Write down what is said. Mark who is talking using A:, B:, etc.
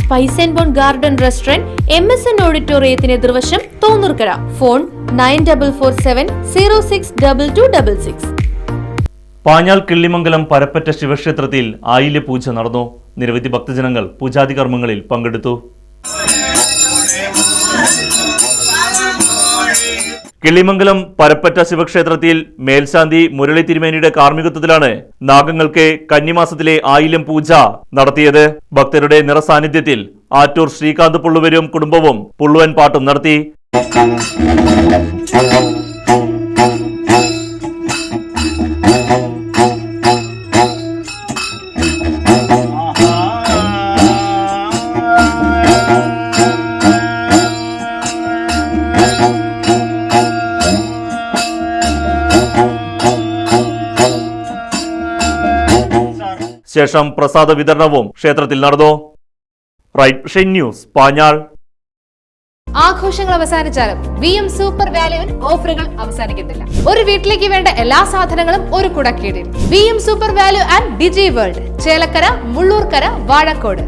A: Spice and bone garden restaurant M S N ഓഡിറ്റോറിയത്തിന് എതിർവശം Thonnurkkara. Phone nine double four seven zero six double two double six.
B: Panjal Killimangalam Parappatta ശിവക്ഷേത്രത്തിൽ ആയില്യ പൂജ നടന്നു. നിരവധി ഭക്തജനങ്ങൾ പൂജാതി കർമ്മങ്ങളിൽ പങ്കെടുത്തു. കിള്ളിമംഗലം പരപ്പറ്റ ശിവക്ഷേത്രത്തിൽ മേൽശാന്തി മുരളി തിരുമേനിയുടെ കാർമ്മികത്വത്തിലാണ് നാഗങ്ങൾക്ക് കന്നിമാസത്തിലെ ആയില്യം പൂജ നടത്തിയത്. ഭക്തരുടെ നിറസാന്നിധ്യത്തിൽ ആറ്റൂർ ശ്രീകാന്ത് പുള്ളുവരും കുടുംബവും പുള്ളുവൻ പാട്ടും നടത്തി. ശേഷം പ്രസാദ വിതരണവും ക്ഷേത്രത്തിൽ നടന്നു. റൈറ്റ് ഷെൻ ന്യൂസ് പാഞ്ഞാൾ.
C: ആഘോഷങ്ങൾ അവസാനിച്ചാലും വി എം സൂപ്പർ വാല്യുവിൽ ഓഫറുകൾ അവസാനിക്കുന്നില്ല ഒരു വീട്ടിലേക്ക് വേണ്ട എല്ലാ സാധനങ്ങളും ഒരു കുടക്കീടിൽ. V M super value and digi world Chelakkara Mullurkara Vazhakode.